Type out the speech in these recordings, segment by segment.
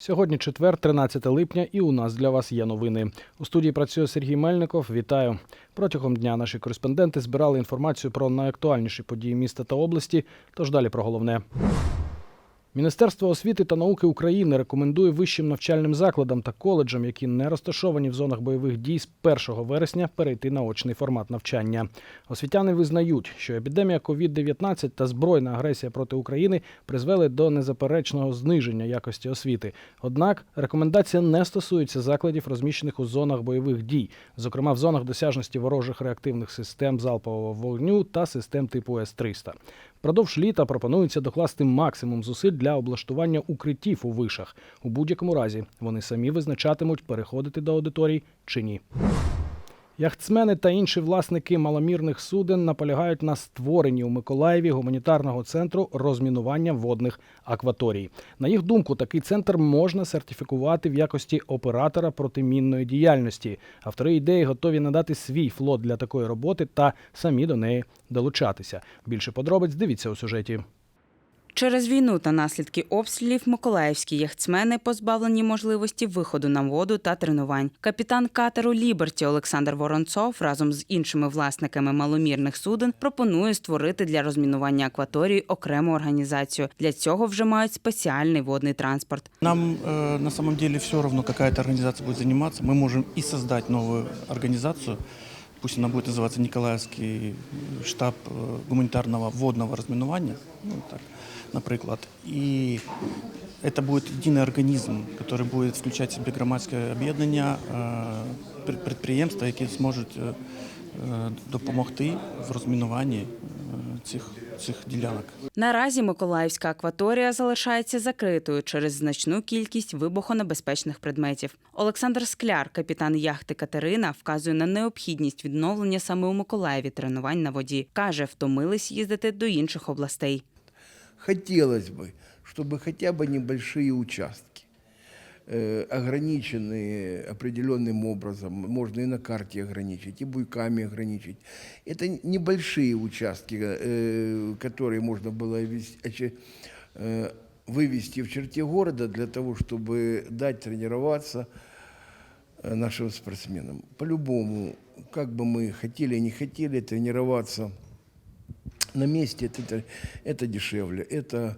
Сьогодні четвер, 13 липня, і у нас для вас є новини. У студії працює Сергій Мельников. Вітаю. Протягом дня наші кореспонденти збирали інформацію про найактуальніші події міста та області. Тож далі про головне. Міністерство освіти та науки України рекомендує вищим навчальним закладам та коледжам, які не розташовані в зонах бойових дій з 1 вересня, перейти на очний формат навчання. Освітяни визнають, що епідемія COVID-19 та збройна агресія проти України призвели до незаперечного зниження якості освіти. Однак рекомендація не стосується закладів, розміщених у зонах бойових дій, зокрема в зонах досяжності ворожих реактивних систем залпового вогню та систем типу С-300. Впродовж літа пропонується докласти максимум зусиль для облаштування укриттів у вишах. У будь-якому разі вони самі визначатимуть, переходити до аудиторій чи ні. Яхтсмени та інші власники маломірних суден наполягають на створенні у Миколаєві гуманітарного центру розмінування водних акваторій. На їх думку, такий центр можна сертифікувати в якості оператора протимінної діяльності. Автори ідеї готові надати свій флот для такої роботи та самі до неї долучатися. Більше подробиць дивіться у сюжеті. Через війну та наслідки обстрілів миколаївські яхтсмени позбавлені можливості виходу на воду та тренувань. Капітан катеру Ліберті Олександр Воронцов разом з іншими власниками маломірних суден пропонує створити для розмінування акваторії окрему організацію. Для цього вже мають спеціальний водний транспорт. Нам э, на самом деле все равно, какая-то организация будет заниматься. Мы можем и создать новую организацию, пусть она будет называться Николаевский штаб э, гуманитарного водного разминування, ну, так, наприклад. И это будет единый организм, который будет включать в себе громадське об'єднання, э, пр- підприємства, які зможуть е, е, допомогти в розмінуванні е, цих, цих ділянок. Наразі Миколаївська акваторія залишається закритою через значну кількість вибухонебезпечних предметів. Олександр Скляр, капітан яхти Катерина, вказує на необхідність відновлення саме у Миколаєві тренувань на воді. каже, втомились їздити до інших областей. Хотелось бы, чтобы хотя бы небольшие участки, Э, ограниченные определенным образом, можно и на карте ограничить, и буйками ограничить. Это небольшие участки, э, которые можно было э, вывести в черте города для того, чтобы дать тренироваться нашим спортсменам. По-любому, как бы мы хотели не хотели тренироваться на месте, это, это дешевле, это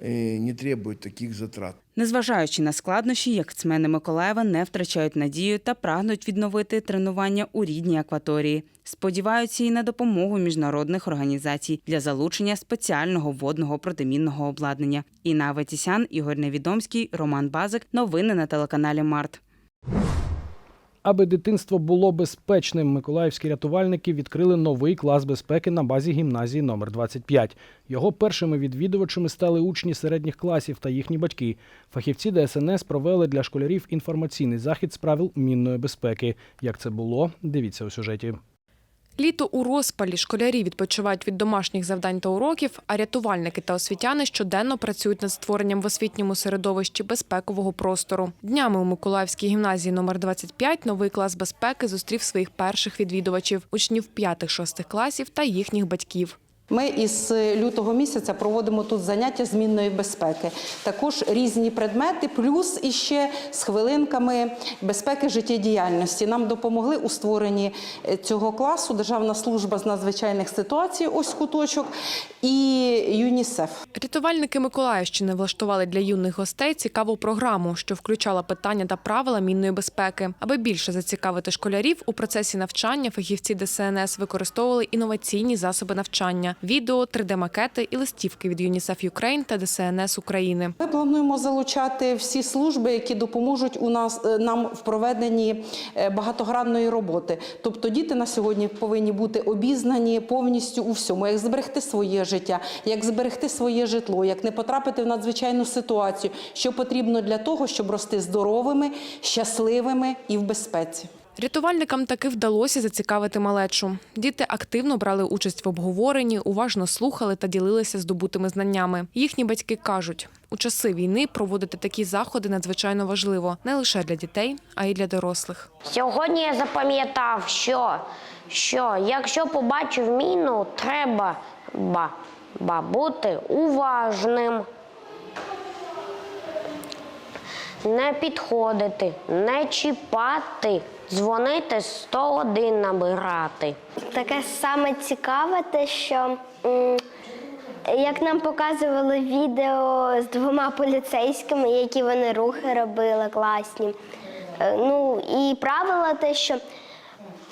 не требует таких затрат. Незважаючи на складнощі, яхтсмени Миколаєва не втрачають надію та прагнуть відновити тренування у рідній акваторії. Сподіваються і на допомогу міжнародних організацій для залучення спеціального водного протимінного обладнання. Інна Аветісян, Ігор Невідомський, Роман Базик. Новини на телеканалі Март. Аби дитинство було безпечним, миколаївські рятувальники відкрили новий клас безпеки на базі гімназії номер 25. Його першими відвідувачами стали учні середніх класів та їхні батьки. Фахівці ДСНС провели для школярів інформаційний захід з правил мінної безпеки. Як це було, дивіться у сюжеті. Літо у розпалі школярі відпочивають від домашніх завдань та уроків, а рятувальники та освітяни щоденно працюють над створенням в освітньому середовищі безпекового простору. Днями у Миколаївській гімназії номер 25 новий клас безпеки зустрів своїх перших відвідувачів учнів 5-6 класів та їхніх батьків. Ми із лютого місяця проводимо тут заняття змінної безпеки. Також різні предмети, плюс іще з хвилинками безпеки життєдіяльності. Нам допомогли у створенні е, цього класу Державна служба з надзвичайних ситуацій, ось куточок, і ЮНІСЕФ. Рятувальники Миколаївщини влаштували для юних гостей цікаву програму, що включала питання та правила мінної безпеки. Аби більше зацікавити школярів у процесі навчання, фахівці ДСНС використовували інноваційні засоби навчання: відео, 3D-макети і листівки від ЮНІСЕФ Юкрейн та ДСНС України. Ми плануємо залучати всі служби, які допоможуть у нас е, нам в проведенні е, багатогранної роботи. Тобто діти на сьогодні повинні бути обізнані повністю у всьому, як зберегти своє життя, як зберегти своє житло, як не потрапити в надзвичайну ситуацію, що потрібно для того, щоб рости здоровими, щасливими і в безпеці. Рятувальникам таки вдалося зацікавити малечу. Діти активно брали участь в обговоренні, уважно слухали та ділилися здобутими знаннями. Їхні батьки кажуть, у часи війни проводити такі заходи надзвичайно важливо не лише для дітей, а й для дорослих. Сьогодні я запам'ятав, що, що якщо побачив міну, треба ба, ба, бути уважним. Не підходити, не чіпати, дзвонити 101 набирати. Таке саме цікаве, те, що як нам показували відео з двома поліцейськими, які вони рухи робили класні. Е, Ну і правило те, що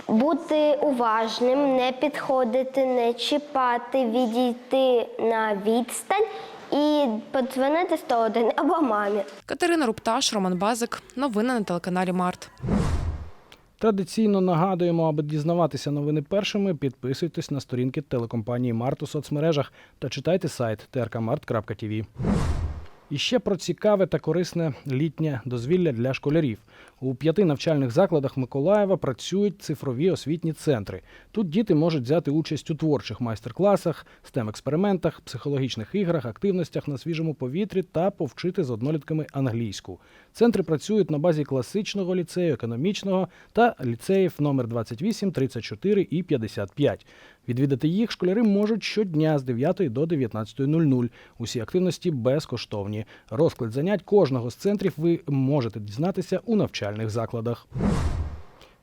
бути уважним, не підходити, не чіпати, відійти на відстань і подзвонити 101 або мамі. Катерина Рупташ, Роман Базик. Новини на телеканалі Март. Традиційно нагадуємо, аби дізнаватися новини першими, підписуйтесь на сторінки телекомпанії Март у соцмережах та читайте сайт trkmart.tv. І ще про цікаве та корисне літнє дозвілля для школярів. У п'яти навчальних закладах Миколаєва працюють цифрові освітні центри. Тут діти можуть взяти участь у творчих майстер-класах, stem експериментах психологічних іграх, активностях на свіжому повітрі та повчити з однолітками англійську. Центри працюють на базі класичного ліцею, економічного та ліцеїв номер 28, 34 і 55. Відвідати їх школяри можуть щодня з 9 до 19.00. Усі активності безкоштовні. Розклад занять кожного з центрів ви можете дізнатися у навчальних закладах.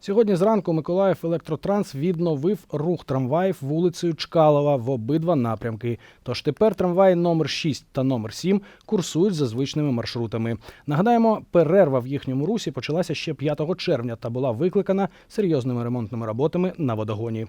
Сьогодні зранку Миколаїв Електротранс відновив рух трамваїв вулицею Чкалова в обидва напрямки. Тож тепер трамваї номер 6 та номер 7 курсують за звичними маршрутами. Нагадаємо, перерва в їхньому русі почалася ще 5 червня та була викликана серйозними ремонтними роботами на водогоні.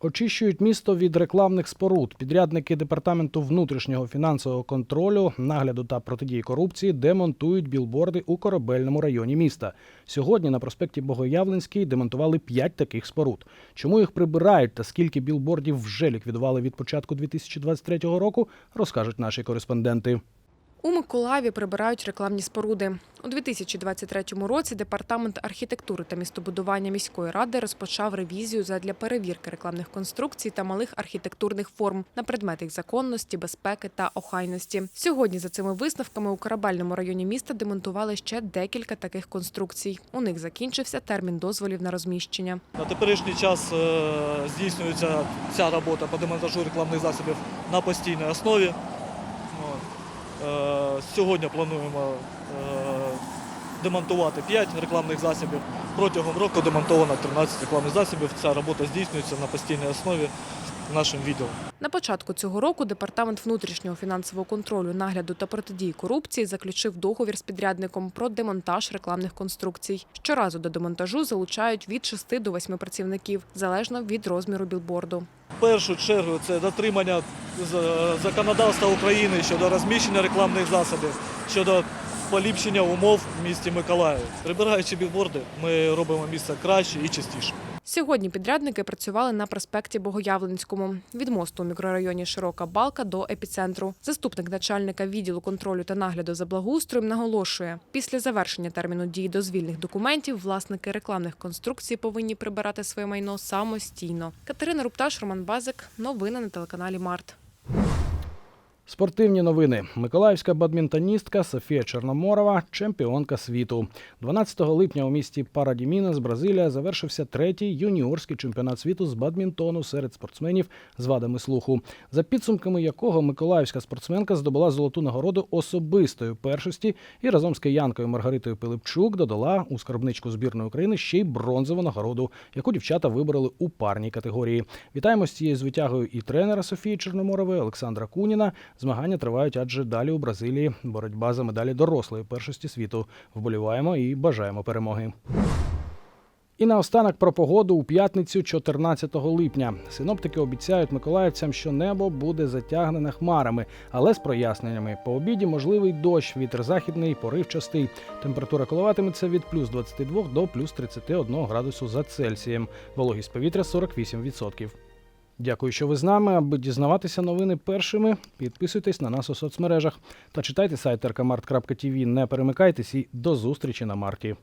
Очищують місто від рекламних споруд. Підрядники департаменту внутрішнього фінансового контролю, нагляду та протидії корупції демонтують білборди у корабельному районі міста. Сьогодні на проспекті Богоявленський демонтували п'ять таких споруд. Чому їх прибирають та скільки білбордів вже ліквідували від початку 2023 року, розкажуть наші кореспонденти. У Миколаєві прибирають рекламні споруди. У 2023 році департамент архітектури та містобудування міської ради розпочав ревізію задля перевірки рекламних конструкцій та малих архітектурних форм на предмет їх законності, безпеки та охайності. Сьогодні за цими висновками у корабельному районі міста демонтували ще декілька таких конструкцій. У них закінчився термін дозволів на розміщення. На теперішній час е, здійснюється ця робота по демонтажу рекламних засобів на постійній основі. Е, Сьогодні плануємо е, демонтувати 5 рекламних засобів. Протягом року демонтовано 13 рекламних засобів. Ця робота здійснюється на постійній основі нашим відділом. На початку цього року департамент внутрішнього фінансового контролю, нагляду та протидії корупції заключив договір з підрядником про демонтаж рекламних конструкцій. Щоразу до демонтажу залучають від 6 до 8 працівників, залежно від розміру білборду. Першу чергу це дотримання законодавства України щодо розміщення рекламних засобів, щодо поліпшення умов в місті Миколаїв. Прибираючи білборди, ми робимо місце краще і чистіше. Сьогодні підрядники працювали на проспекті Богоявленському від мосту у мікрорайоні Широка Балка до епіцентру. Заступник начальника відділу контролю та нагляду за благоустроєм наголошує: після завершення терміну дії дозвільних документів власники рекламних конструкцій повинні прибирати своє майно самостійно. Катерина Рупташ, Роман Базик. Новини на телеканалі Март. Спортивні новини. Миколаївська бадмінтоністка Софія Чорноморова, чемпіонка світу. 12 липня у місті Парадімінес, Бразилія, завершився третій юніорський чемпіонат світу з бадмінтону серед спортсменів з вадами слуху, за підсумками якого миколаївська спортсменка здобула золоту нагороду особистої першості і разом з киянкою Маргаритою Пилипчук додала у скарбничку збірної України ще й бронзову нагороду, яку дівчата вибороли у парній категорії. Вітаємо з цією звитягою і тренера Софії Чорноморової Олександра Куніна. Змагання тривають, адже далі у Бразилії боротьба за медалі дорослої першості світу. Вболіваємо і бажаємо перемоги. І наостанок про погоду у п'ятницю, 14 липня. Синоптики обіцяють миколаївцям, що небо буде затягнене хмарами, але з проясненнями. По обіді можливий дощ, вітер західний, поривчастий. Температура коливатиметься від плюс 22 до плюс 31 градусу за Цельсієм. Вологість повітря 48%. Дякую, що ви з нами. Аби дізнаватися новини першими, підписуйтесь на нас у соцмережах та читайте сайт rkmart.tv. Не перемикайтесь і до зустрічі на марті.